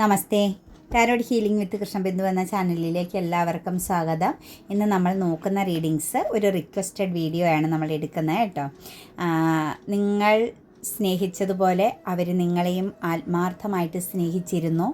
Namaste. Tarot healing with Krishnabindu എന്ന ചാനലിലേക്ക് എല്ലാവർക്കും സ്വാഗതം. ഇന്ന് നമ്മൾ നോക്കുന്ന റീഡിങ്സ് ഒരു റിക്വസ്റ്റഡ് വീഡിയോ ആണ് നമ്മൾ എടുക്കുന്നത് കേട്ടോ. നിങ്ങൾ സ്നേഹിച്ചതുപോലെ അവർ നിങ്ങളെയും ആത്മാർത്ഥമായിട്ട് സ്നേഹിച്ചിരുന്നു.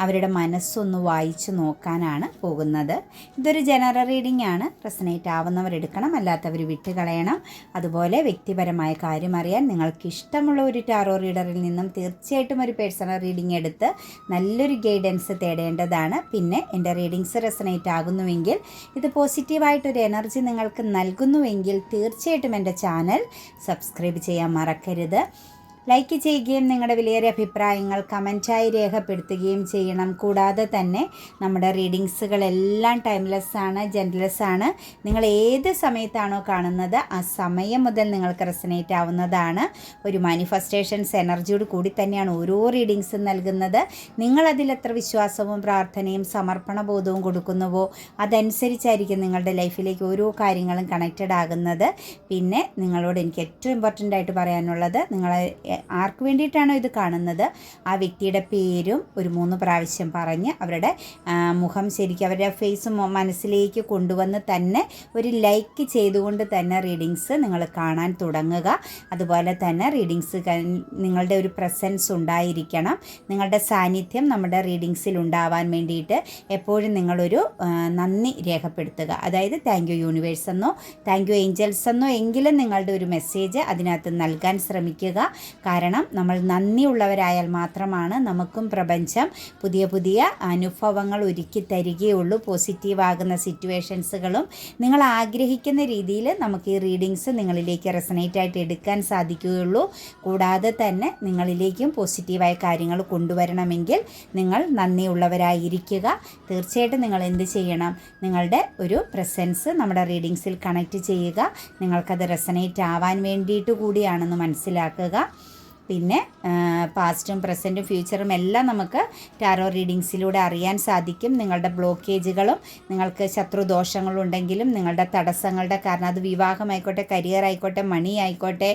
അവരുടെ മനസ്സൊന്ന് വായിച്ചു നോക്കാനാണ് പോകുന്നത്. ഇതൊരു ജനറൽ റീഡിംഗ് ആണ്. റെസനേറ്റ് ആവുന്നവർ എടുക്കണം അല്ലാത്തവർ വിട്ടുകളയണം. അതുപോലെ വ്യക്തിപരമായ കാര്യം അറിയാൻ നിങ്ങൾക്ക് ഇഷ്ടമുള്ള ഒരു ടാറോ റീഡറിൽ നിന്നും തീർച്ചയായിട്ടും ഒരു പേഴ്സണൽ റീഡിംഗ് എടുത്ത് നല്ലൊരു ഗൈഡൻസ് തേടേണ്ടതാണ്. പിന്നെ എന്റെ റീഡിങ്സ് റെസനേറ്റ് ആകുന്നുവെങ്കിൽ ഇത് പോസിറ്റീവായിട്ടൊരു എനർജി നിങ്ങൾക്ക് നൽകുന്നുവെങ്കിൽ തീർച്ചയായിട്ടും എന്റെ ചാനൽ സബ്സ്ക്രൈബ് ചെയ്യാൻ മറക്കരുത്. ലൈക്ക് ചെയ്യുകയും നിങ്ങളുടെ വിലയേറിയ അഭിപ്രായങ്ങൾ കമന്റായി രേഖപ്പെടുത്തുകയും ചെയ്യണം. കൂടാതെ തന്നെ നമ്മുടെ റീഡിങ്സുകളെല്ലാം ടൈംലെസ് ആണ് ജെൻലെസ് ആണ്. നിങ്ങൾ ഏത് സമയത്താണോ കാണുന്നത് ആ സമയം മുതൽ നിങ്ങൾക്ക് റെസനേറ്റ് ആവുന്നതാണ്. ഒരു മാനിഫെസ്റ്റേഷൻസ് എനർജിയോട് കൂടി തന്നെയാണ് ഓരോ റീഡിങ്സും നൽകുന്നത്. നിങ്ങളതിൽ എത്ര വിശ്വാസവും പ്രാർത്ഥനയും സമർപ്പണ ബോധവും കൊടുക്കുന്നുവോ അതനുസരിച്ചായിരിക്കും നിങ്ങളുടെ ലൈഫിലേക്ക് ഓരോ കാര്യങ്ങളും കണക്റ്റഡ് ആകുന്നത്. പിന്നെ നിങ്ങളോട് എനിക്ക് ഏറ്റവും ഇമ്പോർട്ടന്റ് ആയിട്ട് പറയാനുള്ളത് നിങ്ങൾ ആർക്ക് വേണ്ടിയിട്ടാണോ ഇത് കാണുന്നത്? ആ വ്യക്തിയുടെ പേരും ഒരു മൂന്ന് പ്രാവശ്യം പറഞ്ഞ് അവരുടെ മുഖം ശരിക്കും അവരുടെ ഫേസ് മനസ്സിലേക്ക് കൊണ്ടുവന്ന് തന്നെ ഒരു ലൈക്ക് ചെയ്തുകൊണ്ട് തന്നെ റീഡിങ്സ് നിങ്ങൾ കാണാൻ തുടങ്ങുക. അതുപോലെ തന്നെ റീഡിങ്സ് നിങ്ങളുടെ ഒരു പ്രസൻസ് ഉണ്ടായിരിക്കണം. നിങ്ങളുടെ സാന്നിധ്യം നമ്മുടെ റീഡിങ്സിൽ ഉണ്ടാവാൻ വേണ്ടിയിട്ട് എപ്പോഴും നിങ്ങളൊരു നന്ദി രേഖപ്പെടുത്തുക. അതായത് താങ്ക് യു യൂണിവേഴ്സ് എന്നോ താങ്ക് യു ഏഞ്ചൽസ് എന്നോ എങ്കിലും നിങ്ങളുടെ ഒരു മെസ്സേജ് അതിനകത്ത് നൽകാൻ ശ്രമിക്കുക. കാരണം നമ്മൾ നന്ദിയുള്ളവരായാൽ മാത്രമാണ് നമുക്കും പ്രപഞ്ചം പുതിയ പുതിയ അനുഭവങ്ങൾ ഒരുക്കി തരികയുള്ളൂ. പോസിറ്റീവാകുന്ന സിറ്റുവേഷൻസുകളും നിങ്ങൾ ആഗ്രഹിക്കുന്ന രീതിയിൽ നമുക്ക് ഈ റീഡിങ്സ് നിങ്ങളിലേക്ക് റെസനേറ്റ് ആയിട്ട് എടുക്കാൻ സാധിക്കുകയുള്ളൂ. കൂടാതെ തന്നെ നിങ്ങളിലേക്കും പോസിറ്റീവായ കാര്യങ്ങൾ കൊണ്ടുവരണമെങ്കിൽ നിങ്ങൾ നന്ദിയുള്ളവരായിരിക്കുക. തീർച്ചയായിട്ടും നിങ്ങൾ എന്ത് ചെയ്യണം? നിങ്ങളുടെ ഒരു പ്രസൻസ് നമ്മുടെ റീഡിങ്സിൽ കണക്ട് ചെയ്യുക. നിങ്ങൾക്കത് റെസനേറ്റ് ആവാൻ വേണ്ടിയിട്ട് കൂടിയാണെന്ന് മനസ്സിലാക്കുക. പിന്നെ പാസ്റ്റും പ്രസന്റും ഫ്യൂച്ചറും എല്ലാം നമുക്ക് ടാറോ റീഡിങ്സിലൂടെ അറിയാൻ സാധിക്കും. നിങ്ങളുടെ ബ്ലോക്കേജുകളും നിങ്ങൾക്ക് ശത്രുദോഷങ്ങളുണ്ടെങ്കിലും നിങ്ങളുടെ തടസ്സങ്ങളുടെ കാരണം അത് വിവാഹമായിക്കോട്ടെ കരിയർ ആയിക്കോട്ടെ മണി ആയിക്കോട്ടെ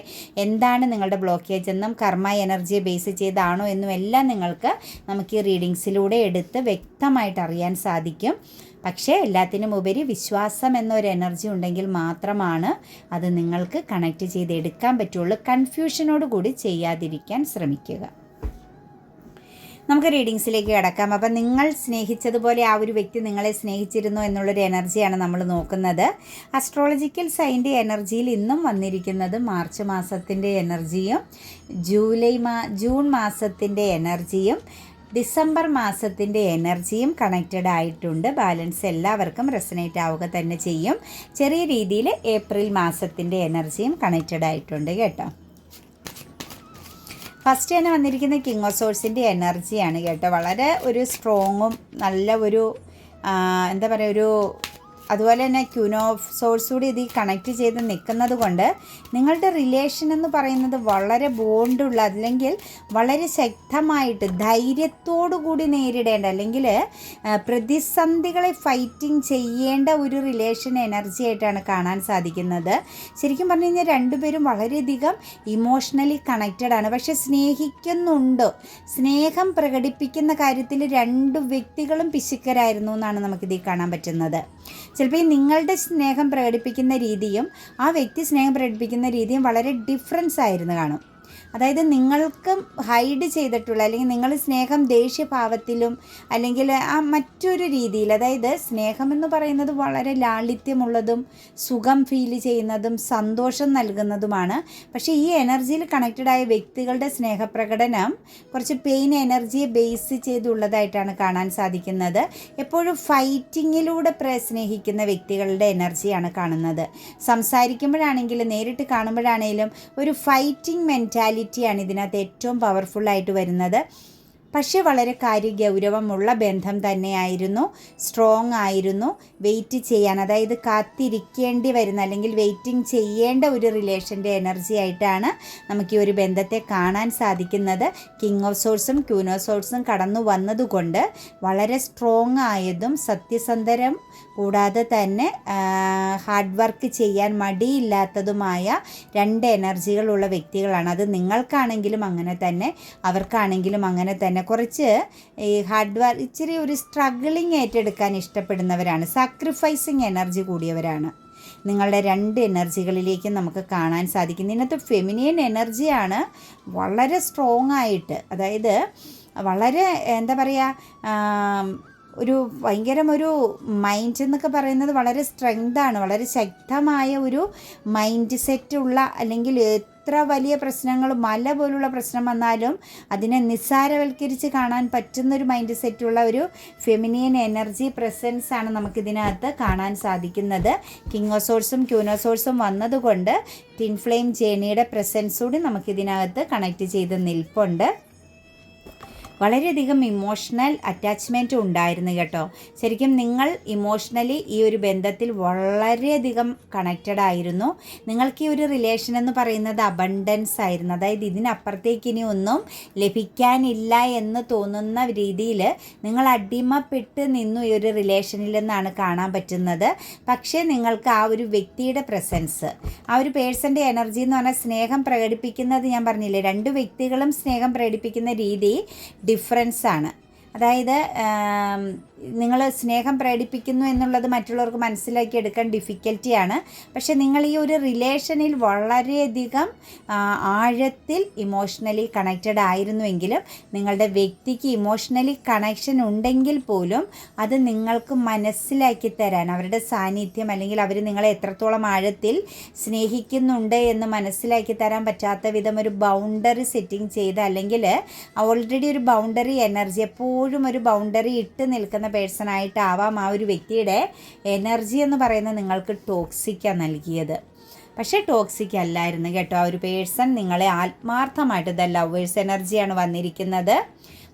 എന്താണ് നിങ്ങളുടെ ബ്ലോക്കേജ് എന്നും കർമ്മ എനർജിയെ ബേസ് ചെയ്താണോ എന്നും എല്ലാം നിങ്ങൾക്ക് നമുക്ക് ഈ റീഡിങ്സിലൂടെ എടുത്ത് വ്യക്തമായിട്ട് അറിയാൻ സാധിക്കും. പക്ഷേ എല്ലാത്തിനും ഉപരി വിശ്വാസം എന്നൊരു എനർജി ഉണ്ടെങ്കിൽ മാത്രമാണ് അത് നിങ്ങൾക്ക് കണക്ട് ചെയ്ത് എടുക്കാൻ പറ്റുള്ളൂ. കൺഫ്യൂഷനോട് കൂടി ചെയ്യാതിരിക്കാൻ ശ്രമിക്കുക. നമുക്ക് റീഡിങ്സിലേക്ക് കിടക്കാം. അപ്പം നിങ്ങൾ സ്നേഹിച്ചതുപോലെ ആ ഒരു വ്യക്തി നിങ്ങളെ സ്നേഹിച്ചിരുന്നു എന്നുള്ളൊരു എനർജിയാണ് നമ്മൾ നോക്കുന്നത്. അസ്ട്രോളജിക്കൽ സൈന്റെ എനർജിയിൽ ഇന്നും വന്നിരിക്കുന്നത് മാർച്ച് മാസത്തിന്റെ എനർജിയും ജൂലൈ മാ ജൂൺ മാസത്തിന്റെ എനർജിയും ഡിസംബർ മാസത്തിന്റെ എനർജിയും കണക്റ്റഡ് ആയിട്ടുണ്ട്. ബാലൻസ് എല്ലാവർക്കും റെസനേറ്റ് ആവുക തന്നെ ചെയ്യും. ചെറിയ രീതിയിൽ ഏപ്രിൽ മാസത്തിന്റെ എനർജിയും കണക്റ്റഡ് ആയിട്ടുണ്ട് കേട്ടോ. ഫസ്റ്റ് തന്നെ വന്നിരിക്കുന്ന കിങ് ഓഫ് സോഴ്സിന്റെ എനർജിയാണ് കേട്ടോ. വളരെ ഒരു സ്ട്രോങ്ങും നല്ല ഒരു എന്താ പറയുക ഒരു അതുപോലെ തന്നെ ക്യൂനോഫ് സോഴ്സ് കൂടി ഇത് കണക്ട് ചെയ്ത് നിൽക്കുന്നത് കൊണ്ട് നിങ്ങളുടെ റിലേഷൻ എന്ന് പറയുന്നത് വളരെ ബോണ്ടുള്ള അല്ലെങ്കിൽ വളരെ ശക്തമായിട്ട് ധൈര്യത്തോടു കൂടി നേരിടേണ്ട അല്ലെങ്കിൽ പ്രതിസന്ധികളെ ഫൈറ്റിംഗ് ചെയ്യേണ്ട ഒരു റിലേഷൻ എനർജി ആയിട്ടാണ് കാണാൻ സാധിക്കുന്നത്. ശരിക്കും പറഞ്ഞു കഴിഞ്ഞാൽ രണ്ടുപേരും വളരെയധികം ഇമോഷണലി കണക്റ്റഡ് ആണ്. പക്ഷെ സ്നേഹിക്കുന്നുണ്ട്. സ്നേഹം പ്രകടിപ്പിക്കുന്ന കാര്യത്തിൽ രണ്ട് വ്യക്തികളും പിശുക്കരായിരുന്നു എന്നാണ് നമുക്കിതിൽ കാണാൻ പറ്റുന്നത്. ചിലപ്പോൾ ഈ നിങ്ങളുടെ സ്നേഹം പ്രകടിപ്പിക്കുന്ന രീതിയും ആ വ്യക്തി സ്നേഹം പ്രകടിപ്പിക്കുന്ന രീതിയും വളരെ ഡിഫറൻസ് ആയിരുന്നു കാണും. അതായത് നിങ്ങൾക്ക് ഹൈഡ് ചെയ്തിട്ടുള്ള അല്ലെങ്കിൽ നിങ്ങൾ സ്നേഹം ദേഷ്യഭാവത്തിലും അല്ലെങ്കിൽ ആ മറ്റൊരു രീതിയിൽ അതായത് സ്നേഹം എന്ന് പറയുന്നത് വളരെ ലാളിത്യമുള്ളതും സുഖം ഫീൽ ചെയ്യുന്നതും സന്തോഷം നൽകുന്നതുമാണ്. പക്ഷേ ഈ എനർജിയിൽ കണക്റ്റഡ് ആയ വ്യക്തികളുടെ സ്നേഹപ്രകടനം കുറച്ച് പെയിൻ എനർജിയെ ബേസ് ചെയ്തുള്ളതായിട്ടാണ് കാണാൻ സാധിക്കുന്നത്. എപ്പോഴും ഫൈറ്റിങ്ങിലൂടെ സ്നേഹിക്കുന്ന വ്യക്തികളുടെ എനർജിയാണ് കാണുന്നത്. സംസാരിക്കുമ്പോഴാണെങ്കിലും നേരിട്ട് കാണുമ്പോഴാണെങ്കിലും ഒരു ഫൈറ്റിംഗ് മെന്റാലിറ്റിയാണ് ഇതിനകത്ത് ഏറ്റവും പവർഫുള്ളായിട്ട് വരുന്നത്. പക്ഷേ വളരെ കാര്യ ഗൗരവമുള്ള ബന്ധം തന്നെയായിരുന്നു. സ്ട്രോങ് ആയിരുന്നു. വെയിറ്റ് ചെയ്യാൻ അതായത് കാത്തിരിക്കേണ്ടി വരുന്ന അല്ലെങ്കിൽ വെയിറ്റിംഗ് ചെയ്യേണ്ട ഒരു റിലേഷന്റെ എനർജി ആയിട്ടാണ് നമുക്ക് ഈ ഒരു ബന്ധത്തെ കാണാൻ സാധിക്കുന്നത്. കിങ് ഓഫ് സോഴ്സും ക്യൂൻ ഓഫ് സോഴ്സും കടന്നു വന്നതുകൊണ്ട് വളരെ സ്ട്രോങ് ആയതും സത്യസന്ധരം കൂടാതെ തന്നെ ഹാർഡ് വർക്ക് ചെയ്യാൻ മടിയില്ലാത്തതുമായ രണ്ട് എനർജികളുള്ള വ്യക്തികളാണ്. അത് നിങ്ങൾക്കാണെങ്കിലും അങ്ങനെ തന്നെ അവർക്കാണെങ്കിലും അങ്ങനെ തന്നെ. കുറച്ച് ഈ ഹാർഡ് വർക്ക് ഇച്ചിരി ഒരു സ്ട്രഗിളിങ് ഏറ്റെടുക്കാൻ ഇഷ്ടപ്പെടുന്നവരാണ്. സാക്രിഫൈസിങ് എനർജി കൂടിയവരാണ്. നിങ്ങളുടെ രണ്ട് എനർജികളിലേക്കും നമുക്ക് കാണാൻ സാധിക്കും ഇതിനകത്ത് ഫെമിനിയൻ എനർജിയാണ് വളരെ സ്ട്രോങ് ആയിട്ട് അതായത് വളരെ എന്താ പറയുക ഒരു ഭയങ്കരം ഒരു മൈൻഡ് എന്നൊക്കെ പറയുന്നത് വളരെ സ്ട്രെങ്താണ് വളരെ ശക്തമായ ഒരു മൈൻഡ് സെറ്റ് ഉള്ള അല്ലെങ്കിൽ എത്ര വലിയ പ്രശ്നങ്ങൾ മല പോലുള്ള പ്രശ്നം വന്നാലും അതിനെ നിസ്സാരവൽക്കരിച്ച് കാണാൻ പറ്റുന്ന ഒരു മൈൻഡ് സെറ്റുള്ള ഒരു ഫെമിനിയൻ എനർജി പ്രസൻസ് ആണ് നമുക്കിതിനകത്ത് കാണാൻ സാധിക്കുന്നത്. കിങ്ങോസോഴ്സും ക്യൂനോസോഴ്സും വന്നതുകൊണ്ട് ടിൻ ഫ്ലെയിം ജേണിയുടെ പ്രസൻസ് കൂടി നമുക്കിതിനകത്ത് കണക്ട് ചെയ്ത് നിൽപ്പുണ്ട്. വളരെയധികം ഇമോഷണൽ അറ്റാച്ച്മെന്റ് ഉണ്ടായിരുന്നു കേട്ടോ. ശരിക്കും നിങ്ങൾ ഇമോഷണലി ഈ ഒരു ബന്ധത്തിൽ വളരെയധികം കണക്റ്റഡ് ആയിരുന്നു. നിങ്ങൾക്ക് ഈ ഒരു റിലേഷൻ എന്ന് പറയുന്നത് അബണ്ടൻസ് ആയിരുന്നു. അതായത് ഇതിനപ്പുറത്തേക്ക് ഇനി ഒന്നും ലഭിക്കാനില്ല എന്ന് തോന്നുന്ന രീതിയിൽ നിങ്ങൾ അടിമപ്പെട്ട് നിന്നു ഈ ഒരു റിലേഷനിൽ നിന്നാണ് കാണാൻ പറ്റുന്നത്. പക്ഷേ നിങ്ങൾക്ക് ആ ഒരു വ്യക്തിയുടെ പ്രസൻസ് ആ ഒരു പേഴ്സന്റെ എനർജി എന്ന് പറഞ്ഞാൽ സ്നേഹം പ്രകടിപ്പിക്കുന്നത് ഞാൻ പറഞ്ഞില്ലേ രണ്ട് വ്യക്തികളും സ്നേഹം പ്രകടിപ്പിക്കുന്ന രീതി ഡിഫറൻസ് ആണ്. അതായത് നിങ്ങൾ സ്നേഹം പ്രകടിപ്പിക്കുന്നു എന്നുള്ളത് മറ്റുള്ളവർക്ക് മനസ്സിലാക്കി എടുക്കാൻ ഡിഫിക്കൽറ്റിയാണ് പക്ഷേ നിങ്ങൾ ഈ ഒരു റിലേഷനിൽ വളരെയധികം ആഴത്തിൽ ഇമോഷണലി കണക്റ്റഡ് ആയിരുന്നുവെങ്കിലും നിങ്ങളുടെ വ്യക്തിക്ക് ഇമോഷണലി കണക്ഷൻ ഉണ്ടെങ്കിൽ പോലും അത് നിങ്ങൾക്ക് മനസ്സിലാക്കി തരാൻ അവരുടെ സാന്നിധ്യം അല്ലെങ്കിൽ അവർ നിങ്ങളെ എത്രത്തോളം ആഴത്തിൽ സ്നേഹിക്കുന്നുണ്ട് എന്ന് മനസ്സിലാക്കി തരാൻ പറ്റാത്ത വിധം ഒരു ബൗണ്ടറി സെറ്റിംഗ് ചെയ്ത് അല്ലെങ്കിൽ ഓൾറെഡി ഒരു ബൗണ്ടറി എനർജി എപ്പോഴും ഒരു ബൗണ്ടറി ഇട്ട് നിൽക്കുന്ന പേഴ്സൺ ആയിട്ടാവാം ആ ഒരു വ്യക്തിയുടെ എനർജി എന്ന് പറയുന്നത് നിങ്ങൾക്ക് ടോക്സിക്കാണ് നൽകിയത്. പക്ഷേ ടോക്സിക് അല്ലായിരുന്നു കേട്ടോ. ആ ഒരു പേഴ്സൺ നിങ്ങളെ ആത്മാർത്ഥമായിട്ട് ദ ലവേഴ്സ് എനർജിയാണ് വന്നിരിക്കുന്നത്.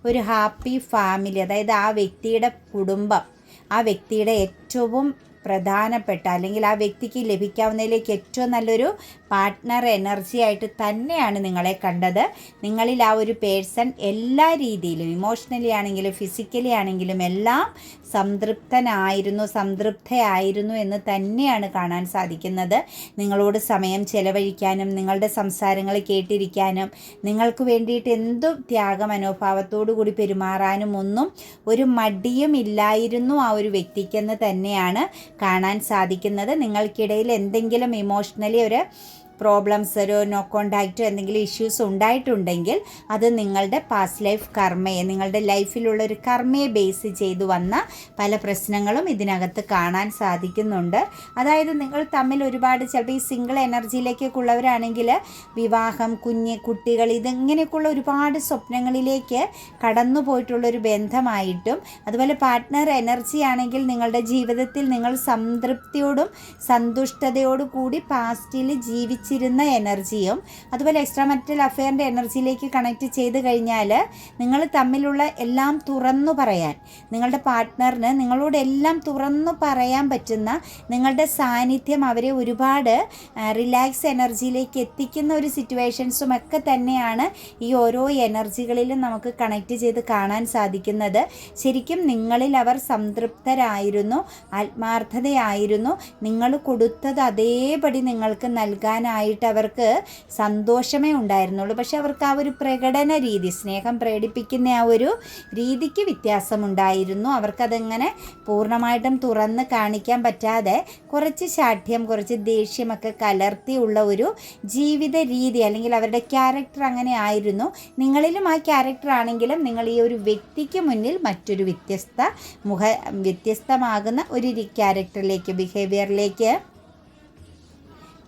ഒരു ഹാപ്പി ഫാമിലി അതായത് ആ വ്യക്തിയുടെ കുടുംബം ആ വ്യക്തിയുടെ ഏറ്റവും പ്രധാനപ്പെട്ട അല്ലെങ്കിൽ ആ വ്യക്തിക്ക് ലഭിക്കാവുന്നതിലേക്ക് ഏറ്റവും നല്ലൊരു പാർട്ട്ണർ എനർജി ആയിട്ട് തന്നെയാണ് നിങ്ങളെ കണ്ടത്. നിങ്ങളിൽ ആ ഒരു പേഴ്സൺ എല്ലാ രീതിയിലും ഇമോഷണലി ആണെങ്കിലും ഫിസിക്കലി ആണെങ്കിലും എല്ലാം സംതൃപ്തനായിരുന്നു സംതൃപ്തയായിരുന്നു എന്ന് തന്നെയാണ് കാണാൻ സാധിക്കുന്നത്. നിങ്ങളോട് സമയം ചെലവഴിക്കാനും നിങ്ങളുടെ സംസാരങ്ങൾ കേട്ടിരിക്കാനും നിങ്ങൾക്ക് വേണ്ടിയിട്ട് എന്തും ത്യാഗ മനോഭാവത്തോടു കൂടി പെരുമാറാനും ഒന്നും ഒരു മടിയും ഇല്ലായിരുന്നു ആ ഒരു വ്യക്തിക്കെന്ന് തന്നെയാണ് കാണാൻ സാധിക്കുന്നത്. നിങ്ങൾക്കിടയിൽ എന്തെങ്കിലും ഇമോഷണലി ഒരു പ്രോബ്ലംസ് ഒരു നോ കോണ്ടാക്റ്റ് എന്തെങ്കിലും ഇഷ്യൂസ് ഉണ്ടായിട്ടുണ്ടെങ്കിൽ അത് നിങ്ങളുടെ പാസ്റ്റ് ലൈഫ് കർമ്മയെ നിങ്ങളുടെ ലൈഫിലുള്ള ഒരു കർമ്മയെ ബേസ് ചെയ്ത് വന്ന പല പ്രശ്നങ്ങളും ഇതിനകത്ത് കാണാൻ സാധിക്കുന്നുണ്ട്. അതായത് നിങ്ങൾ തമ്മിൽ ഒരുപാട് ചിലപ്പോൾ ഈ സിംഗിൾ എനർജിയിലേക്കൊക്കെ ഉള്ളവരാണെങ്കിൽ വിവാഹം കുഞ്ഞ് കുട്ടികൾ ഇതിങ്ങനെയൊക്കെയുള്ള ഒരുപാട് സ്വപ്നങ്ങളിലേക്ക് കടന്നു പോയിട്ടുള്ളൊരു ബന്ധമായിട്ടും അതുപോലെ പാർട്ട്ണർ എനർജി ആണെങ്കിൽ നിങ്ങളുടെ ജീവിതത്തിൽ നിങ്ങൾ സംതൃപ്തിയോടും സന്തുഷ്ടതയോടു കൂടി പാസ്റ്റിൽ ജീവിച്ച് ജീവിച്ചിരുന്ന എനർജിയും അതുപോലെ എക്സ്ട്രാ മെറ്റൽ അഫെയറിന്റെ എനർജിയിലേക്ക് കണക്ട് ചെയ്ത് കഴിഞ്ഞാൽ നിങ്ങൾ തമ്മിലുള്ള എല്ലാം തുറന്നു പറയാൻ നിങ്ങളുടെ പാർട്ട്ണറിന് നിങ്ങളോട് എല്ലാം തുറന്നു പറയാൻ പറ്റുന്ന നിങ്ങളുടെ സാന്നിധ്യം അവരെ ഒരുപാട് റിലാക്സ് എനർജിയിലേക്ക് എത്തിക്കുന്ന ഒരു സിറ്റുവേഷൻസും ഒക്കെ തന്നെയാണ് ഈ ഓരോ എനർജികളിലും നമുക്ക് കണക്ട് ചെയ്ത് കാണാൻ സാധിക്കുന്നത്. ശരിക്കും നിങ്ങളിൽ അവർ സംതൃപ്തരായിരുന്നു ആത്മാർത്ഥതയായിരുന്നു നിങ്ങൾ കൊടുത്തത് അതേപടി നിങ്ങൾക്ക് നൽകാനായി ആയിട്ട് അവർക്ക് സന്തോഷമേ ഉണ്ടായിരുന്നുള്ളൂ. പക്ഷെ അവർക്ക് ആ ഒരു പ്രകടന രീതി സ്നേഹം പ്രകടിപ്പിക്കുന്ന ആ ഒരു രീതിക്ക് വ്യത്യാസമുണ്ടായിരുന്നു. അവർക്കതെങ്ങനെ പൂർണമായിട്ടും തുറന്ന് കാണിക്കാൻ പറ്റാതെ കുറച്ച് ശാഠ്യം കുറച്ച് ദേഷ്യമൊക്കെ കലർത്തിയുള്ള ഒരു ജീവിത രീതി അല്ലെങ്കിൽ അവരുടെ ക്യാരക്ടർ അങ്ങനെ ആയിരുന്നു. നിങ്ങളിലും ആ ക്യാരക്ടർ ആണെങ്കിലും നിങ്ങൾ ഈ ഒരു വ്യക്തിക്ക് മുന്നിൽ മറ്റൊരു വ്യത്യസ്ത മുഖ വ്യത്യസ്തമാകുന്ന ഒരു ക്യാരക്ടറിലേക്ക് ബിഹേവിയറിലേക്ക്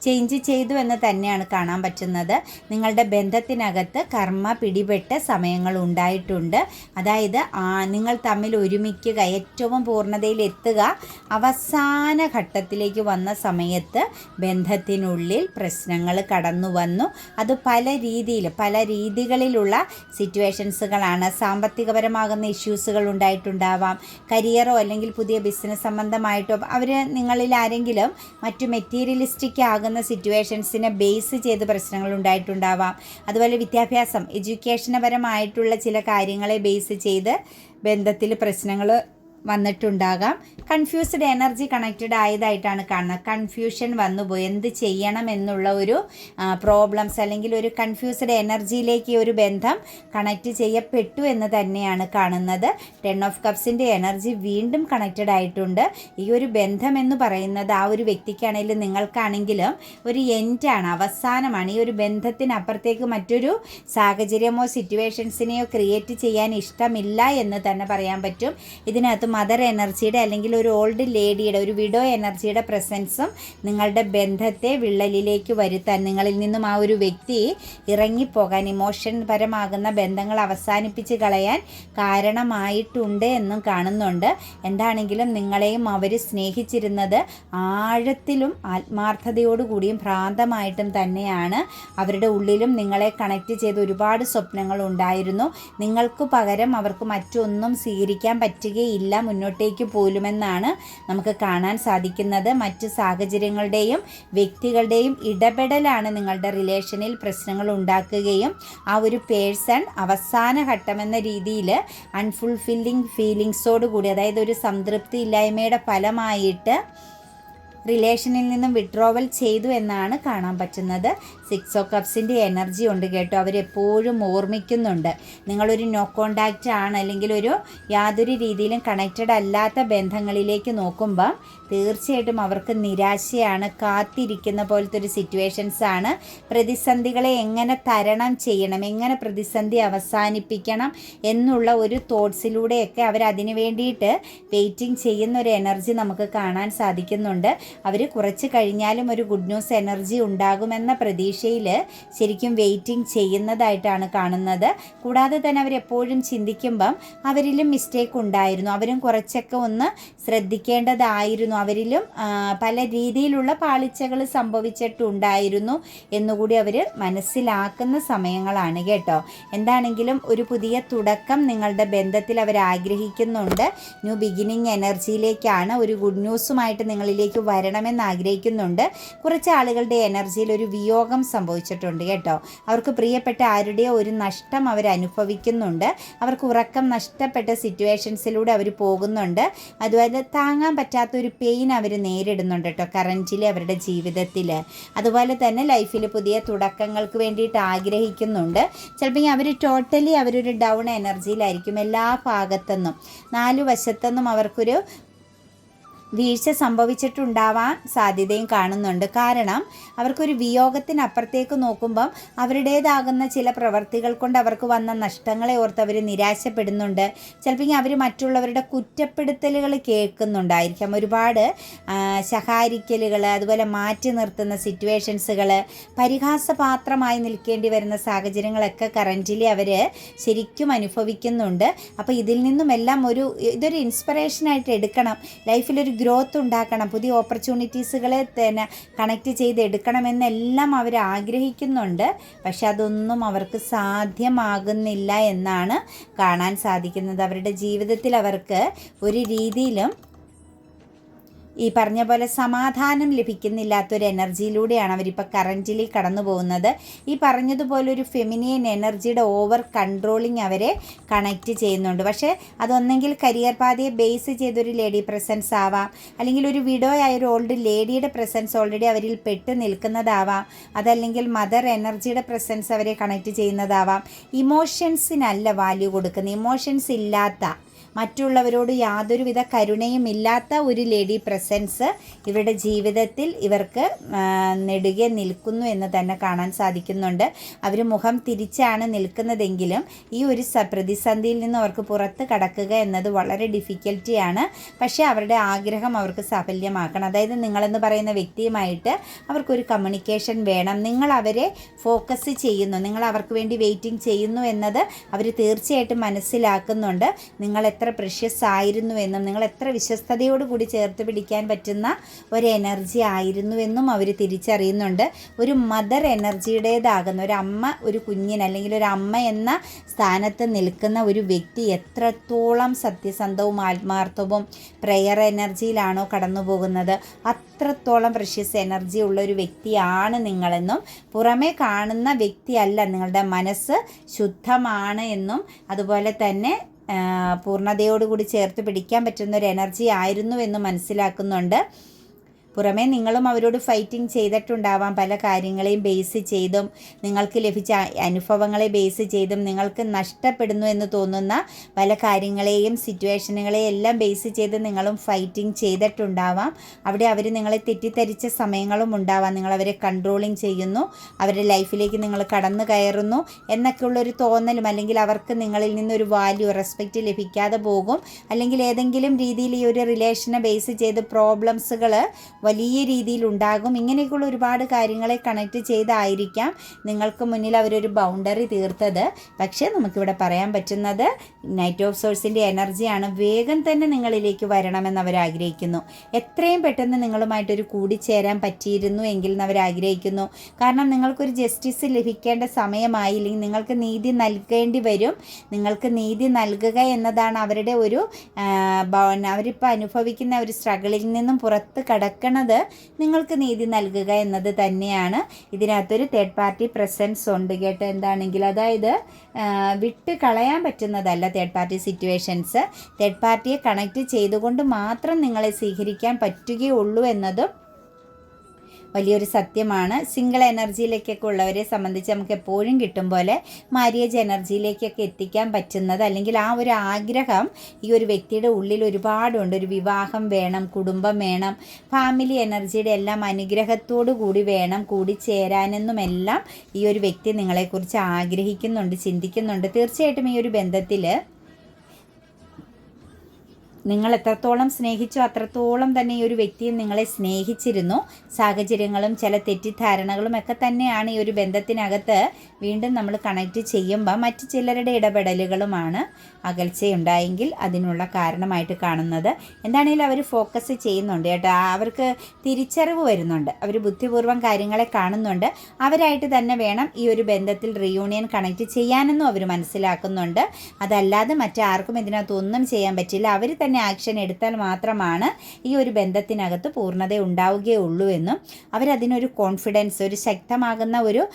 ചേഞ്ച് ചെയ്തു എന്ന് തന്നെയാണ് കാണാൻ പറ്റുന്നത്. നിങ്ങളുടെ ബന്ധത്തിനകത്ത് കർമ്മ പിടിപെട്ട സമയങ്ങൾ ഉണ്ടായിട്ടുണ്ട്. അതായത് നിങ്ങൾ തമ്മിൽ ഒരുമിക്കുക ഏറ്റവും പൂർണതയിൽ എത്തുക അവസാന ഘട്ടത്തിലേക്ക് വന്ന സമയത്ത് ബന്ധത്തിനുള്ളിൽ പ്രശ്നങ്ങൾ കടന്നു വന്നു. അത് പല രീതിയിൽ പല രീതികളിലുള്ള സിറ്റുവേഷൻസുകളാണ് സാമ്പത്തികപരമാകുന്ന ഇഷ്യൂസുകൾ ഉണ്ടായിട്ടുണ്ടാവാം. കരിയറോ അല്ലെങ്കിൽ പുതിയ ബിസിനസ് സംബന്ധമായിട്ടോ അവർ നിങ്ങളിൽ ആരെങ്കിലും മറ്റു മെറ്റീരിയലിസ്റ്റിക് ആകുന്ന ആകുന്ന സിറ്റുവേഷൻസിനെ ബേസ് ചെയ്ത് പ്രശ്നങ്ങൾ ഉണ്ടായിട്ടുണ്ടാവാം. അതുപോലെ വിദ്യാഭ്യാസം എഡ്യൂക്കേഷനപരമായിട്ടുള്ള ചില കാര്യങ്ങളെ ബേസ് ചെയ്ത് ബന്ധത്തിൽ പ്രശ്നങ്ങൾ വന്നിട്ടുണ്ടാകാം. കൺഫ്യൂസ്ഡ് എനർജി കണക്റ്റഡ് ആയതായിട്ടാണ് കാണുന്നത്. കൺഫ്യൂഷൻ വന്നുപോയി എന്ത് ചെയ്യണം എന്നുള്ള ഒരു പ്രോബ്ലംസ് അല്ലെങ്കിൽ ഒരു കൺഫ്യൂസ്ഡ് എനർജിയിലേക്ക് ഒരു ബന്ധം കണക്റ്റ് ചെയ്യപ്പെട്ടു എന്ന് തന്നെയാണ് കാണുന്നത്. ടെൻ ഓഫ് കപ്സിന്റെ എനർജി വീണ്ടും കണക്റ്റഡ് ആയിട്ടുണ്ട്. ഈ ഒരു ബന്ധം എന്ന് പറയുന്നത് ആ ഒരു വ്യക്തിക്കാണെങ്കിലും നിങ്ങൾക്കാണെങ്കിലും ഒരു എൻഡാണ് അവസാനമാണ്. ഈ ഒരു ബന്ധത്തിനപ്പുറത്തേക്ക് മറ്റൊരു സാഹചര്യമോ സിറ്റുവേഷൻസിനെയോ ക്രിയേറ്റ് ചെയ്യാൻ ഇഷ്ടമില്ല എന്ന് തന്നെ പറയാൻ പറ്റും. ഇതിനകത്ത് മദർ എനർജിയുടെ അല്ലെങ്കിൽ ഒരു ഓൾഡ് ലേഡിയുടെ ഒരു വിഡോ എനർജിയുടെ പ്രസൻസും നിങ്ങളുടെ ബന്ധത്തെ വിള്ളലിലേക്ക് വരുത്താൻ നിങ്ങളിൽ നിന്നും ആ ഒരു വ്യക്തി ഇറങ്ങിപ്പോകാൻ ഇമോഷൻ പരമാകുന്ന ബന്ധങ്ങൾ അവസാനിപ്പിച്ച് കളയാൻ കാരണമായിട്ടുണ്ട് എന്നും കാണുന്നുണ്ട്. എന്താണെങ്കിലും നിങ്ങളെയും അവർ സ്നേഹിച്ചിരുന്നത് ആഴത്തിലും ആത്മാർത്ഥതയോടുകൂടിയും ഭ്രാന്തമായിട്ടും തന്നെയാണ്. അവരുടെ ഉള്ളിലും നിങ്ങളെ കണക്ട് ചെയ്ത് ഒരുപാട് സ്വപ്നങ്ങൾ ഉണ്ടായിരുന്നു. നിങ്ങൾക്ക് പകരം അവർക്ക് മറ്റൊന്നും സ്വീകരിക്കാൻ പറ്റുകയില്ല മുന്നോട്ടേക്ക് പോലുമെന്നാണ് നമുക്ക് കാണാൻ സാധിക്കുന്നത്. മറ്റ് സാഹചര്യങ്ങളുടെയും വ്യക്തികളുടെയും ഇടപെടലാണ് നിങ്ങളുടെ റിലേഷനിൽ പ്രശ്നങ്ങൾ ഉണ്ടാക്കുകയും ആ ഒരു പേഴ്സൺ അവസാന ഘട്ടമെന്ന രീതിയിൽ അൺഫുൾഫില്ലിംഗ് ഫീലിങ്സോടുകൂടി അതായത് ഒരു സംതൃപ്തി ഇല്ലായ്മയുടെ ഫലമായിട്ട് റിലേഷനിൽ നിന്നും വിഡ്രോവൽ ചെയ്തു എന്നാണ് കാണാൻ പറ്റുന്നത്. സിക്സ് ഓ കപ്സിന്റെ എനർജി ഉണ്ട് കേട്ടോ. അവരെപ്പോഴും ഓർമ്മിക്കുന്നുണ്ട്. നിങ്ങളൊരു നോ കോണ്ടാക്റ്റ് ആണ് അല്ലെങ്കിൽ ഒരു യാതൊരു രീതിയിലും കണക്റ്റഡ് അല്ലാത്ത ബന്ധങ്ങളിലേക്ക് നോക്കുമ്പം തീർച്ചയായിട്ടും അവർക്ക് നിരാശയാണ് കാത്തിരിക്കുന്ന പോലത്തെ ഒരു സിറ്റുവേഷൻസ് ആണ്. പ്രതിസന്ധികളെ എങ്ങനെ തരണം ചെയ്യണം എങ്ങനെ പ്രതിസന്ധി അവസാനിപ്പിക്കണം എന്നുള്ള ഒരു തോട്ട്സിലൂടെയൊക്കെ അവർ അതിനു വേണ്ടിയിട്ട് വെയിറ്റിംഗ് ചെയ്യുന്ന ഒരു എനർജി നമുക്ക് കാണാൻ സാധിക്കുന്നുണ്ട്. അവർ കുറച്ച് കഴിഞ്ഞാലും ഒരു ഗുഡ് ന്യൂസ് എനർജി ഉണ്ടാകുമെന്ന പ്രതീക്ഷയിൽ ശരിക്കും വെയിറ്റിംഗ് ചെയ്യുന്നതായിട്ടാണ് കാണുന്നത്. കൂടാതെ തന്നെ അവരെപ്പോഴും ചിന്തിക്കുമ്പം അവരിലും മിസ്റ്റേക്ക് ഉണ്ടായിരുന്നു. അവരും കുറച്ചൊക്കെ ഒന്ന് ശ്രദ്ധിക്കേണ്ടതായിരുന്നു. അവരിലും പല രീതിയിലുള്ള പാളിച്ചകൾ സംഭവിച്ചിട്ടുണ്ടായിരുന്നു എന്നുകൂടി അവർ മനസ്സിലാക്കുന്ന സമയങ്ങളാണ് കേട്ടോ. എന്താണെങ്കിലും ഒരു പുതിയ തുടക്കം നിങ്ങളുടെ ബന്ധത്തിൽ അവർ ആഗ്രഹിക്കുന്നുണ്ട് ന്യൂ ബിഗിനിങ് എനർജിയിലേക്കാണ് ഒരു ഗുഡ് ന്യൂസുമായിട്ട് നിങ്ങളിലേക്ക് വരണമെന്ന് ആഗ്രഹിക്കുന്നുണ്ട്. കുറച്ച് ആളുകളുടെ എനർജിയിൽ ഒരു വിയോഗം സംഭവിച്ചിട്ടുണ്ട് കേട്ടോ. അവർക്ക് പ്രിയപ്പെട്ട ആരുടെയോ ഒരു നഷ്ടം അവർ അനുഭവിക്കുന്നുണ്ട്. അവർക്ക് ഉറക്കം നഷ്ടപ്പെട്ട സിറ്റുവേഷൻസിലൂടെ അവർ പോകുന്നുണ്ട്. അതുപോലെ താങ്ങാൻ പറ്റാത്ത ഒരു പെയിൻ അവർ നേരിടുന്നുണ്ട് കേട്ടോ കറന്റിൽ അവരുടെ ജീവിതത്തിൽ. അതുപോലെ തന്നെ ലൈഫിൽ പുതിയ തുടക്കങ്ങൾക്ക് വേണ്ടിയിട്ട് ആഗ്രഹിക്കുന്നുണ്ട്. ചിലപ്പോൾ അവർ ടോട്ടലി അവരൊരു ഡൗൺ എനർജിയിലായിരിക്കും എല്ലാ ഭാഗത്തുനിന്നും നാല് വശത്തുനിന്നും അവർക്കൊരു വീഴ്ച സംഭവിച്ചിട്ടുണ്ടാവാൻ സാധ്യതയും കാണുന്നുണ്ട്. കാരണം അവർക്കൊരു വിയോഗത്തിനപ്പുറത്തേക്ക് നോക്കുമ്പം അവരുടേതാകുന്ന ചില പ്രവർത്തികൾ കൊണ്ട് അവർക്ക് വന്ന നഷ്ടങ്ങളെ ഓർത്ത് അവർ നിരാശപ്പെടുന്നുണ്ട്. ചിലപ്പോൾ അവർ മറ്റുള്ളവരുടെ കുറ്റപ്പെടുത്തലുകൾ കേൾക്കുന്നുണ്ടായിരിക്കാം. ഒരുപാട് ശഹാരിക്കലുകൾ അതുപോലെ മാറ്റി നിർത്തുന്ന സിറ്റുവേഷൻസുകൾ പരിഹാസപാത്രമായി നിൽക്കേണ്ടി വരുന്ന സാഹചര്യങ്ങളൊക്കെ കറന്റിലി അവർ ശരിക്കും അനുഭവിക്കുന്നുണ്ട്. അപ്പോൾ ഇതിൽ നിന്നുമെല്ലാം ഒരു ഇതൊരു ഇൻസ്പിറേഷനായിട്ട് എടുക്കണം. ലൈഫിലൊരു ഗ്രോത്ത് ഉണ്ടാക്കണം. പുതിയ ഓപ്പർച്യൂണിറ്റീസുകളെ തന്നെ കണക്ട് ചെയ്തെടുക്കണമെന്നെല്ലാം അവർ ആഗ്രഹിക്കുന്നുണ്ട്. പക്ഷെ അതൊന്നും അവർക്ക് സാധ്യമാകുന്നില്ല എന്നാണ് കാണാൻ സാധിക്കുന്നത്. അവരുടെ ജീവിതത്തിൽ അവർക്ക് ഒരു രീതിയിലും ഈ പറഞ്ഞ പോലെ സമാധാനം ലഭിക്കുന്നില്ലാത്തൊരു എനർജിയിലൂടെയാണ് അവരിപ്പോൾ കറന്റിലി കടന്നു പോകുന്നത്. ഈ പറഞ്ഞതുപോലെ ഒരു ഫെമിനിയൻ എനർജിയുടെ ഓവർ കൺട്രോളിങ് അവരെ കണക്റ്റ് ചെയ്യുന്നുണ്ട്. പക്ഷേ അതൊന്നെങ്കിൽ കരിയർ പാതയെ ബേസ് ചെയ്തൊരു ലേഡി പ്രസൻസ് ആവാം. അല്ലെങ്കിൽ ഒരു വിഡോ ആയ ഒരു ഓൾഡ് ലേഡിയുടെ പ്രസൻസ് ഓൾറെഡി അവരിൽ പെട്ട് നിൽക്കുന്നതാവാം. അതല്ലെങ്കിൽ മദർ എനർജിയുടെ പ്രസൻസ് അവരെ കണക്റ്റ് ചെയ്യുന്നതാവാം. ഇമോഷൻസിനല്ല വാല്യൂ കൊടുക്കുന്നത് ഇമോഷൻസ് ഇല്ലാത്ത മറ്റുള്ളവരോട് യാതൊരുവിധ കരുണയും ഇല്ലാത്ത ഒരു ലേഡി പ്രസൻസ് ഇവരുടെ ജീവിതത്തിൽ ഇവർക്ക് നെടുകെ നിൽക്കുന്നു എന്ന് തന്നെ കാണാൻ സാധിക്കുന്നുണ്ട്. അവർ മുഖം തിരിച്ചാണ് നിൽക്കുന്നതെങ്കിലും ഈ ഒരു പ്രതിസന്ധിയിൽ നിന്ന് അവർക്ക് പുറത്ത് കടക്കുക എന്നത് വളരെ ഡിഫിക്കൽറ്റിയാണ്. പക്ഷേ അവരുടെ ആഗ്രഹം അവർക്ക് സാഫല്യമാക്കണം. അതായത് നിങ്ങളെന്ന് പറയുന്ന വ്യക്തിയുമായിട്ട് അവർക്കൊരു കമ്മ്യൂണിക്കേഷൻ വേണം. നിങ്ങൾ അവരെ ഫോക്കസ് ചെയ്യുന്നു. നിങ്ങൾ അവർക്ക് വേണ്ടി വെയിറ്റിംഗ് ചെയ്യുന്നു എന്നത് അവർ തീർച്ചയായിട്ടും മനസ്സിലാക്കുന്നുണ്ട്. നിങ്ങൾ എത്ര പ്രഷ്യസ് ആയിരുന്നു എന്നും നിങ്ങൾ എത്ര വിശ്വസ്തയോടുകൂടി ചേർത്ത് പിടിക്കാൻ പറ്റുന്ന ഒരു എനർജി ആയിരുന്നു എന്നും അവർ തിരിച്ചറിയുന്നുണ്ട്. ഒരു മദർ എനർജിയുടേതാകുന്ന ഒരു അമ്മ ഒരു കുഞ്ഞിന് അല്ലെങ്കിൽ ഒരു അമ്മ എന്ന സ്ഥാനത്ത് നിൽക്കുന്ന ഒരു വ്യക്തി എത്രത്തോളം സത്യസന്ധവും ആത്മാർത്ഥവും പ്രെയർ എനർജിയിലാണോ കടന്നു പോകുന്നത് അത്രത്തോളം പ്രഷ്യസ് എനർജി ഉള്ള ഒരു വ്യക്തിയാണ് നിങ്ങളെന്നും പുറമേ കാണുന്ന വ്യക്തിയല്ല നിങ്ങളുടെ മനസ്സ് ശുദ്ധമാണ് എന്നും അതുപോലെ തന്നെ പൂർണതയോടുകൂടി ചേർത്ത് പിടിക്കാൻ പറ്റുന്ന ഒരു എനർജി ആയിരുന്നു എന്ന് മനസ്സിലാക്കുന്നുണ്ട്. പുറമേ നിങ്ങളും അവരോട് ഫൈറ്റിംഗ് ചെയ്തിട്ടുണ്ടാവാം. പല കാര്യങ്ങളെയും ബേസ് ചെയ്തും നിങ്ങൾക്ക് ലഭിച്ച അനുഭവങ്ങളെ ബേസ് ചെയ്തും നിങ്ങൾക്ക് നഷ്ടപ്പെടുന്നു എന്ന് തോന്നുന്ന പല കാര്യങ്ങളെയും സിറ്റുവേഷനുകളെയും എല്ലാം ബേസ് ചെയ്ത് നിങ്ങളും ഫൈറ്റിംഗ് ചെയ്തിട്ടുണ്ടാവാം. അവിടെ അവർ നിങ്ങളെ തെറ്റിദ്ധരിച്ച സമയങ്ങളും ഉണ്ടാവാം. നിങ്ങൾ അവരെ കൺട്രോളിങ് ചെയ്യുന്നു. അവരുടെ ലൈഫിലേക്ക് നിങ്ങൾ കടന്നു കയറുന്നു. എന്നൊക്കെയുള്ളൊരു തോന്നലും അല്ലെങ്കിൽ അവർക്ക് നിങ്ങളിൽ നിന്നൊരു വാല്യൂ റെസ്പെക്റ്റ് ലഭിക്കാതെ പോകും. അല്ലെങ്കിൽ ഏതെങ്കിലും രീതിയിൽ ഈ ഒരു റിലേഷനെ ബേസ് ചെയ്ത് പ്രോബ്ലംസുകൾ വലിയ രീതിയിൽ ഉണ്ടാകും. ഇങ്ങനെയൊക്കെയുള്ള ഒരുപാട് കാര്യങ്ങളെ കണക്ട് ചെയ്തായിരിക്കാം നിങ്ങൾക്ക് മുന്നിൽ അവരൊരു ബൗണ്ടറി തീർത്തത്. പക്ഷേ നമുക്കിവിടെ പറയാൻ പറ്റുന്നത് നൈറ്റ് ഓഫ് സോഴ്സിന്റെ എനർജിയാണ് വേഗം തന്നെ നിങ്ങളിലേക്ക് വരണമെന്ന് അവർ ആഗ്രഹിക്കുന്നു. എത്രയും പെട്ടെന്ന് നിങ്ങളുമായിട്ടൊരു കൂടിച്ചേരാൻ പറ്റിയിരുന്നു എങ്കിൽ അവർ ആഗ്രഹിക്കുന്നു. കാരണം നിങ്ങൾക്കൊരു ജസ്റ്റിസ് ലഭിക്കേണ്ട സമയമായി ഇല്ലെങ്കിൽ നിങ്ങൾക്ക് നീതി നൽകേണ്ടി വരും. നിങ്ങൾക്ക് നീതി നൽകുക എന്നതാണ് അവരുടെ ഒരു അവരിപ്പോൾ അനുഭവിക്കുന്ന ഒരു സ്ട്രഗിളിൽ നിന്നും പുറത്ത് കടക്കണത് നിങ്ങൾക്ക് നീതി നൽകുക എന്നത് തന്നെയാണ്. ഇതിനകത്തൊരു തേർഡ് പാർട്ടി പ്രസൻസ് ഉണ്ട് കേട്ടോ എന്താണെങ്കിൽ. അതായത് വിട്ട് കളയാൻ പറ്റുന്നതല്ല തേർഡ് പാർട്ടി സിറ്റുവേഷൻസ് തേർഡ് പാർട്ടിയെ കണക്ട് ചെയ്തുകൊണ്ട് മാത്രം നിങ്ങളെ സ്വീകരിക്കാൻ പറ്റുകയുള്ളൂ എന്നതും വലിയൊരു സത്യമാണ്. സിംഗിൾ എനർജിയിലേക്കൊക്കെ ഉള്ളവരെ സംബന്ധിച്ച് നമുക്ക് എപ്പോഴും കിട്ടും പോലെ മാര്യേജ് എനർജിയിലേക്കൊക്കെ എത്തിക്കാൻ പറ്റുന്നത്. അല്ലെങ്കിൽ ആ ഒരു ആഗ്രഹം ഈ ഒരു വ്യക്തിയുടെ ഉള്ളിൽ ഒരുപാടുണ്ട്. ഒരു വിവാഹം വേണം കുടുംബം വേണം ഫാമിലി എനർജിയുടെ എല്ലാം അനുഗ്രഹത്തോടു കൂടി വേണം കൂടി ചേരാനെന്നുമെല്ലാം ഈ ഒരു വ്യക്തി നിങ്ങളെക്കുറിച്ച് ആഗ്രഹിക്കുന്നുണ്ട് ചിന്തിക്കുന്നുണ്ട്. തീർച്ചയായിട്ടും ഈ ഒരു ബന്ധത്തിൽ നിങ്ങൾ എത്രത്തോളം സ്നേഹിച്ചോ അത്രത്തോളം തന്നെ ഈ ഒരു വ്യക്തിയും നിങ്ങളെ സ്നേഹിച്ചിരുന്നു. സാഹചര്യങ്ങളും ചില തെറ്റിദ്ധാരണകളും ഒക്കെ തന്നെയാണ് ഈ ഒരു ബന്ധത്തിനകത്ത് വീണ്ടും നമ്മൾ കണക്റ്റ് ചെയ്യുമ്പോൾ മറ്റ് ചിലരുടെ ഇടപെടലുകളുമാണ് അകൽച്ചയുണ്ടായെങ്കിൽ അതിനുള്ള കാരണമായിട്ട് കാണുന്നത്. എന്താണെങ്കിലും അവർ ഫോക്കസ് ചെയ്യുന്നുണ്ട് കേട്ടോ. അവർക്ക് തിരിച്ചറിവ് വരുന്നുണ്ട്. അവർ ബുദ്ധിപൂർവം കാര്യങ്ങളെ കാണുന്നുണ്ട്. അവരായിട്ട് തന്നെ വേണം ഈ ഒരു ബന്ധത്തിൽ റിയൂണിയൻ കണക്ട് ചെയ്യാനെന്നും അവർ മനസ്സിലാക്കുന്നുണ്ട്. അതല്ലാതെ മറ്റാർക്കും ഇതിനകത്തൊന്നും ചെയ്യാൻ പറ്റില്ല. അവർ തന്നെ ആക്ഷൻ എടുത്താൽ മാത്രമാണ് ഈ ഒരു ബന്ധത്തിനകത്ത് പൂർണത ഉണ്ടാവുകയുള്ളൂ എന്നും അവരതിനൊരു കോൺഫിഡൻസ് ഒരു ശക്തമാകുന്ന ഒരു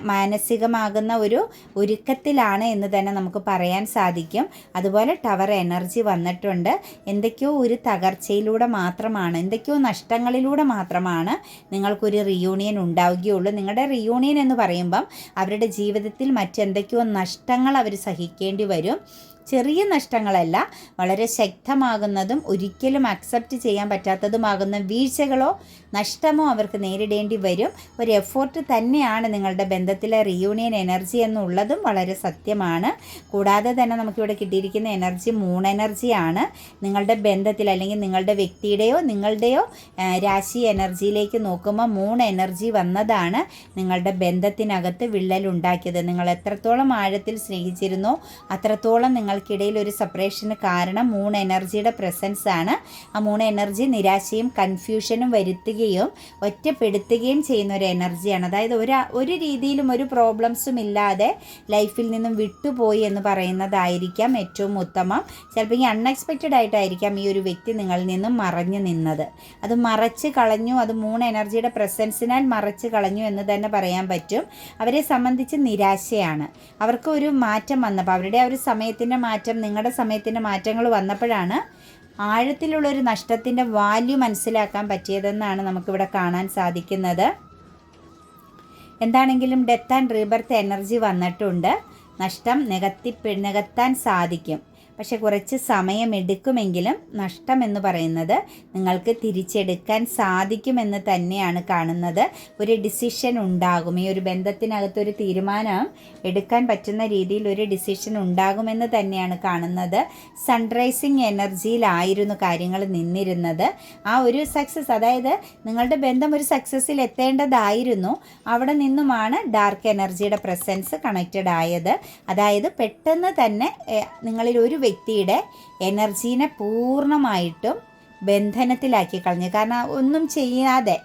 മാനസികമാകുന്ന ഒരു ഒരുക്കത്തിലാണ് എന്ന് തന്നെ നമുക്ക് പറയാൻ സാധിക്കും. അതുപോലെ ടവർ എനർജി വന്നിട്ടുണ്ട്. എന്തൊക്കെയോ ഒരു തകർച്ചയിലൂടെ മാത്രമാണ് എന്തൊക്കെയോ നഷ്ടങ്ങളിലൂടെ മാത്രമാണ് നിങ്ങൾക്കൊരു റിയൂണിയൻ ഉണ്ടാവുകയുള്ളൂ. നിങ്ങളുടെ റിയൂണിയൻ എന്ന് പറയുമ്പം അവരുടെ ജീവിതത്തിൽ മറ്റെന്തൊക്കെയോ നഷ്ടങ്ങൾ അവർ സഹിക്കേണ്ടി വരും. ചെറിയ നഷ്ടങ്ങളല്ല വളരെ ശക്തമാകുന്നതും ഒരിക്കലും അക്സെപ്റ്റ് ചെയ്യാൻ പറ്റാത്തതുമാകുന്ന വീഴ്ചകളോ നഷ്ടമോ അവർക്ക് നേരിടേണ്ടി വരും? ഒരു എഫോർട്ട് തന്നെയാണ് നിങ്ങളുടെ ബന്ധത്തിലെ റീയൂണിയൻ എനർജി എന്നുള്ളതും വളരെ സത്യമാണ്. കൂടാതെ തന്നെ നമുക്കിവിടെ കിട്ടിയിരിക്കുന്ന എനർജി മൂൺ എനർജിയാണ് നിങ്ങളുടെ ബന്ധത്തിൽ അല്ലെങ്കിൽ നിങ്ങളുടെ വ്യക്തിയുടെയോ നിങ്ങളുടെയോ രാശി എനർജിയിലേക്ക് നോക്കുമ്പോൾ മൂൺ എനർജി വന്നതാണ് നിങ്ങളുടെ ബന്ധത്തിനകത്ത് വിള്ളലുണ്ടാക്കിയത് നിങ്ങൾ എത്രത്തോളം ആഴത്തിൽ സ്നേഹിച്ചിരുന്നോ അത്രത്തോളം നിങ്ങൾക്കിടയിൽ ഒരു സെപ്പറേഷന് കാരണം മൂൺ എനർജിയുടെ പ്രസൻസ് ആണ്. ആ മൂൺ എനർജി നിരാശയും കൺഫ്യൂഷനും വരുത്തുകയും ഒറ്റപ്പെടുത്തുകയും ചെയ്യുന്ന ഒരു എനർജിയാണ്. അതായത് ഒരു ഒരു രീതിയിലും ഒരു പ്രോബ്ലംസും ഇല്ലാതെ ലൈഫിൽ നിന്നും വിട്ടുപോയി എന്ന് പറയുന്നതായിരിക്കാം ഏറ്റവും ഉത്തമം. ചിലപ്പോൾ ഈ അൺഎക്സ്പെക്റ്റഡ് ആയിട്ടായിരിക്കാം ഈ ഒരു വ്യക്തി നിങ്ങളിൽ നിന്നും മറഞ്ഞു നിന്നത്. അത് മറച്ച് കളഞ്ഞു അത് മൂന്ന് എനർജിയുടെ പ്രസൻസിനാൽ മറച്ച് കളഞ്ഞു എന്ന് തന്നെ പറയാൻ പറ്റും. അവരെ സംബന്ധിച്ച് നിരാശയാണ്. അവർക്ക് ഒരു മാറ്റം വന്നപ്പോൾ അവരുടെ ആ ഒരു സമയത്തിന്റെ മാറ്റം നിങ്ങളുടെ സമയത്തിന്റെ മാറ്റങ്ങൾ വന്നപ്പോഴാണ് ആഴത്തിലുള്ള ഒരു നഷ്ടത്തിന്റെ വാല്യൂ മനസ്സിലാക്കാൻ പറ്റിയതെന്നാണ് നമുക്കിവിടെ കാണാൻ സാധിക്കുന്നത്. എന്താണെങ്കിലും ഡെത്ത് ആൻഡ് റീബർത്ത് എനർജി വന്നിട്ടുണ്ട്. നഷ്ടം നികത്തി നികത്താൻ സാധിക്കും. പക്ഷെ കുറച്ച് സമയമെടുക്കുമെങ്കിലും നഷ്ടമെന്ന് പറയുന്നത് നിങ്ങൾക്ക് തിരിച്ചെടുക്കാൻ സാധിക്കുമെന്ന് തന്നെയാണ് കാണുന്നത്. ഒരു ഡിസിഷൻ ഉണ്ടാകും. ഈ ഒരു ബന്ധത്തിനകത്ത് ഒരു തീരുമാനം എടുക്കാൻ പറ്റുന്ന രീതിയിൽ ഒരു ഡിസിഷൻ ഉണ്ടാകുമെന്ന് തന്നെയാണ് കാണുന്നത്. സൺറൈസിങ് എനർജിയിലായിരുന്നു കാര്യങ്ങൾ നിന്നിരുന്നത്. ആ ഒരു സക്സസ് അതായത് നിങ്ങളുടെ ബന്ധം ഒരു സക്സസ്സിൽ എത്തേണ്ടതായിരുന്നു. അവിടെ നിന്നുമാണ് ഡാർക്ക് എനർജിയുടെ പ്രസൻസ് കണക്റ്റഡ് ആയത്. അതായത് പെട്ടെന്ന് തന്നെ നിങ്ങളിൽ ഒരു വ്യക്തിയുടെ എനർജീനെ പൂർണമായിട്ടും ബന്ധനത്തിലാക്കി കളഞ്ഞു. കാരണം ഒന്നും ചെയ്യാതെ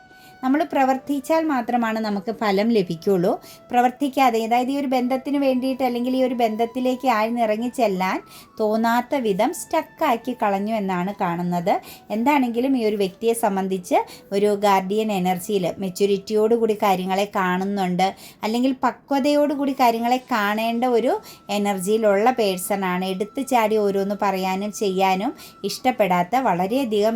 നമ്മൾ പ്രവർത്തിച്ചാൽ മാത്രമാണ് നമുക്ക് ഫലം ലഭിക്കുള്ളൂ. പ്രവർത്തിക്കാതെ അതായത് ഈ ഒരു ബന്ധത്തിന് വേണ്ടിയിട്ട് അല്ലെങ്കിൽ ഈ ഒരു ബന്ധത്തിലേക്ക് ആഴ്ന്നിറങ്ങി ചെല്ലാൻ തോന്നാത്ത വിധം സ്റ്റക്കാക്കി കളഞ്ഞു എന്നാണ് കാണുന്നത്. എന്താണെങ്കിലും ഈ ഒരു വ്യക്തിയെ സംബന്ധിച്ച് ഒരു ഗാർഡിയൻ എനർജിയിൽ മെച്യൂരിറ്റിയോടുകൂടി കാര്യങ്ങളെ കാണുന്നുണ്ട്. അല്ലെങ്കിൽ പക്വതയോടുകൂടി കാര്യങ്ങളെ കാണേണ്ട ഒരു എനർജിയിലുള്ള പേഴ്സണാണ് എടുത്തു ചാടി ഓരോന്ന് പറയാനും ചെയ്യാനും ഇഷ്ടപ്പെടാത്ത വളരെയധികം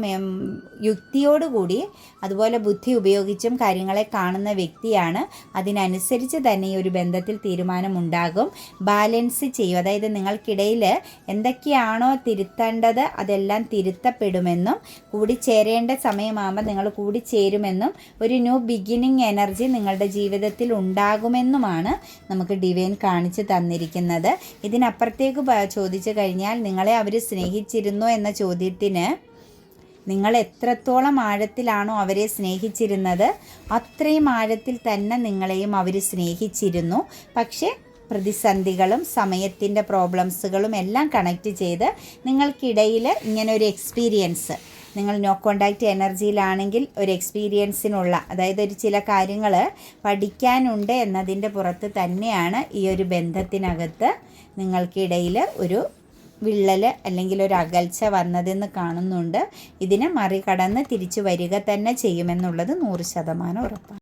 യുക്തിയോടുകൂടി അതുപോലെ ബുദ്ധി ഉപയോഗിച്ചും കാര്യങ്ങളെ കാണുന്ന വ്യക്തിയാണ്. അതിനനുസരിച്ച് തന്നെ ഈ ഒരു ബന്ധത്തിൽ തീരുമാനമുണ്ടാകും. ബാലൻസ് ചെയ്യും. അതായത് നിങ്ങൾക്കിടയിൽ എന്തൊക്കെയാണോ തിരുത്തേണ്ടത് അതെല്ലാം തിരുത്തപ്പെടുമെന്നും കൂടിച്ചേരേണ്ട സമയമാകുമ്പോൾ നിങ്ങൾ കൂടി കൂടിച്ചേരുമെന്നും ഒരു ന്യൂ ബിഗിനിങ് എനർജി നിങ്ങളുടെ ജീവിതത്തിൽ ഉണ്ടാകുമെന്നുമാണ് നമുക്ക് ഡിവൈൻ കാണിച്ചു തന്നിരിക്കുന്നത്. ഇതിനപ്പുറത്തേക്ക് ചോദിച്ചു കഴിഞ്ഞാൽ നിങ്ങളെ അവർ സ്നേഹിച്ചിരുന്നു എന്ന ചോദ്യത്തിന് നിങ്ങൾ എത്രത്തോളം ആഴത്തിലാണോ അവരെ സ്നേഹിച്ചിരുന്നത് അത്രയും ആഴത്തിൽ തന്നെ നിങ്ങളെയും അവർ സ്നേഹിച്ചിരുന്നു. പക്ഷേ പ്രതിസന്ധികളും സമയത്തിന്റെ പ്രോബ്ലംസുകളും എല്ലാം കണക്ട് ചെയ്ത് നിങ്ങൾക്കിടയിൽ ഇങ്ങനെ ഒരു എക്സ്പീരിയൻസ് നിങ്ങൾ നോ കോണ്ടാക്റ്റ് എനർജിയിലാണെങ്കിൽ ഒരു എക്സ്പീരിയൻസിനുള്ള അതായത് ഒരു ചില കാര്യങ്ങൾ പഠിക്കാനുണ്ട് എന്നതിന്റെ പുറത്ത് തന്നെയാണ് ഈ ഒരു ബന്ധത്തിനകത്ത് നിങ്ങൾക്കിടയിൽ ഒരു വിള്ളൽ അല്ലെങ്കിൽ ഒരു അകൽച്ച വന്നതെന്ന് കാണുന്നുണ്ട്. ഇതിനെ മറികടന്ന് തിരിച്ചു വരിക തന്നെ ചെയ്യുമെന്നുള്ളത് നൂറ് ശതമാനം ഉറപ്പാണ്.